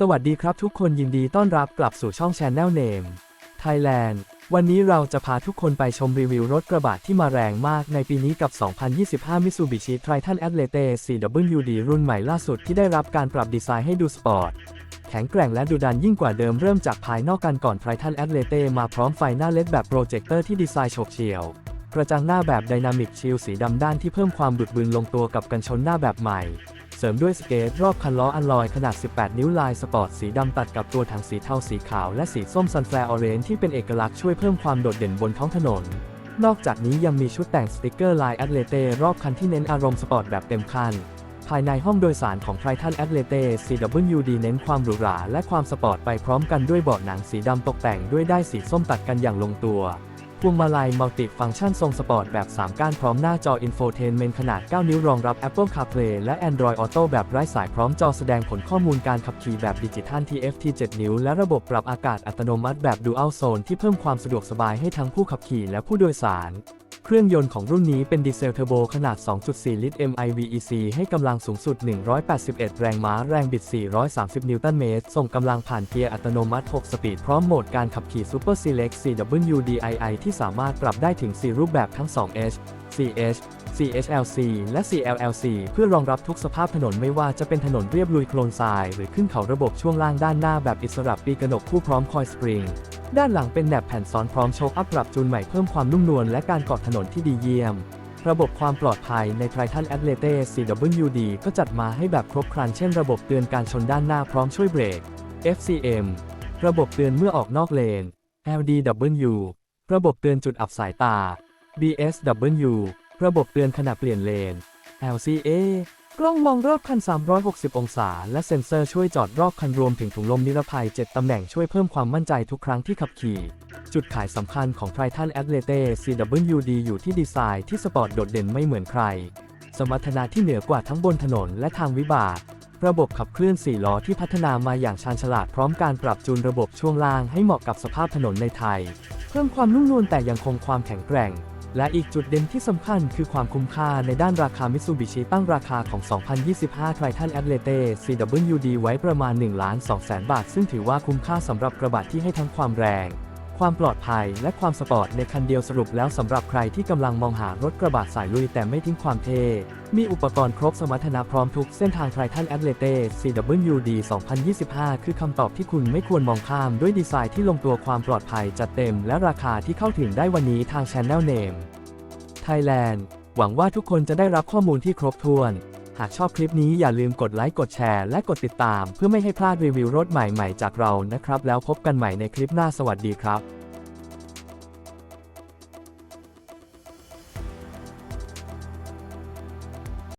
สวัสดีครับทุกคนยินดีต้อนรับกลับสู่ช่อง Channel Name Thailand วันนี้เราจะพาทุกคนไปชมรีวิวรถกระบะที่มาแรงมากในปีนี้กับ 2025 Mitsubishi Triton Atlete CWD รุ่นใหม่ล่าสุดที่ได้รับการปรับดีไซน์ให้ดูสปอร์ต แข็งแกร่งและดุดันยิ่งกว่าเดิมเริ่มจากภายนอกกันก่อน Triton Atlete มาพร้อมไฟหน้าเลดแบบโปรเจคเตอร์ที่ดีไซน์โฉบเฉี่ยว กระจังหน้าแบบไดนามิกชิลสีดำด้านที่เพิ่มความบึกบึนลงตัวกับกันชนหน้าแบบใหม่ เสริมด้วยสเกตรอบคันล้ออัลลอยขนาด 18 นิ้วลายสปอร์ตสีดำตัดกับตัวถังสีเทาสีขาวและสีส้มซันแฟร์ออเรนที่เป็นเอกลักษณ์ช่วยเพิ่มความโดดเด่นบนท้องถนน นอกจากนี้ยังมีชุดแต่งสติกเกอร์ลายแอตเลเตรอบคันที่เน้นอารมณ์สปอร์ตแบบเต็มคันภายในห้องโดยสารของ Triton Atlete CWD เน้นความหรูหราและความสปอร์ตไปพร้อมกันด้วยเบาะหนังสีดำตกแต่งด้วยได้ายสีส้มตัดกันอย่างลงตัว พวงมาลัยมัลติฟังก์ชันทรงสปอร์ตแบบ 3 ก้านพร้อมหน้าจออินโฟเทนเมนต์ขนาด 9 นิ้วรองรับ Apple CarPlay และ Android Auto แบบไร้สายพร้อมจอแสดงผลข้อมูลการขับขี่แบบดิจิทัล TFT 7 นิ้ว และระบบปรับอากาศอัตโนมัติแบบ Dual Zone ที่เพิ่มความสะดวกสบายให้ทั้งผู้ขับขี่และผู้โดยสารเครื่องยนต์ของรุ่นนี้เป็นดีเซลเทอร์โบขนาด 2.4 ลิตร MIVEC ให้กำลังสูงสุด 181 แรงม้า แรงบิด 430 นิวตันเมตร ส่งกำลังผ่านเกียร์อัตโนมัติ 6 สปีด พร้อมโหมดการขับขี่ Super Select CWDII ที่สามารถปรับได้ถึง 4 รูปแบบทั้ง 2H CH CHLC และ CLLC เพื่อรองรับทุกสภาพถนนไม่ว่าจะเป็นถนนเรียบลุยโคลนทราย หรือขึ้นเขาระบบช่วงล่างด้านหน้าแบบอิสระปีกระหนกคู่พร้อมคอยสปริง ด้านหลังเป็นแหนบแผ่นซ้อนพร้อมโชคอัพปรับจูนใหม่เพิ่มความนุ่มนวลและการเกาะถนนที่ดีเยี่ยม ระบบความปลอดภัยใน Triton Atlete CWD ก็จัดมาให้แบบครบครันเช่นระบบเตือนการชนด้านหน้าพร้อมช่วยเบรก FCM ระบบเตือนเมื่อออกนอกเลน LDW ระบบเตือนจุดอับสายตา BSW ระบบเตือนขณะเปลี่ยนเลน LCA กล้องมองรอบคัน 360 องศา และเซ็นเซอร์ช่วยจอดรอบคันรวมถึงถุงลมนิรภัย 7 ตำแหน่งช่วยเพิ่มความมั่นใจทุกครั้งที่ขับขี่ จุดขายสำคัญของ Triton Atlete CWD อยู่ที่ดีไซน์ที่สปอร์ตโดดเด่นไม่เหมือนใคร สมรรถนะที่เหนือกว่าทั้งบนถนนและทางวิบาก ระบบขับเคลื่อน 4 ล้อที่พัฒนามาอย่างชาญฉลาดพร้อมการปรับจูนระบบช่วงล่างให้เหมาะกับสภาพถนนในไทย พิ่มความนุ่มนวลแต่ยังคงความแข็งแกร่ง และอีกจุดเด่นที่สำคัญคือความคุ้มค่าในด้านราคามิตซูบิชิตั้งราคาของ 2025 Triton Atlete CWD ไว้ประมาณ 1 2 0 0 0 0บาท ซึ่งถือว่าคุ้มค่าสำหรับกระบะที่ให้ทั้งความแรง ความปลอดภัยและความสปอร์ตในคันเดียวสรุปแล้วสำหรับใครที่กำลังมองหารถกระบะสายลุยแต่ไม่ทิ้งความเท่มีอุปกรณ์ครบสมรรถนะพร้อมทุกเส้นทาง Triton Atlete CWD 2025 คือคำตอบที่คุณไม่ควรมองข้ามด้วยดีไซน์ที่ลงตัวความปลอดภัยจัดเต็มและราคาที่เข้าถึงได้วันนี้ทาง Channel Name Thailand หวังว่าทุกคนจะได้รับข้อมูลที่ครบถ้วน หากชอบคลิปนี้อย่าลืมกดไลค์กดแชร์และกดติดตาม เพื่อไม่ให้พลาดรีวิวรถใหม่ๆจากเรานะครับ แล้วพบกันใหม่ในคลิปหน้าสวัสดีครับ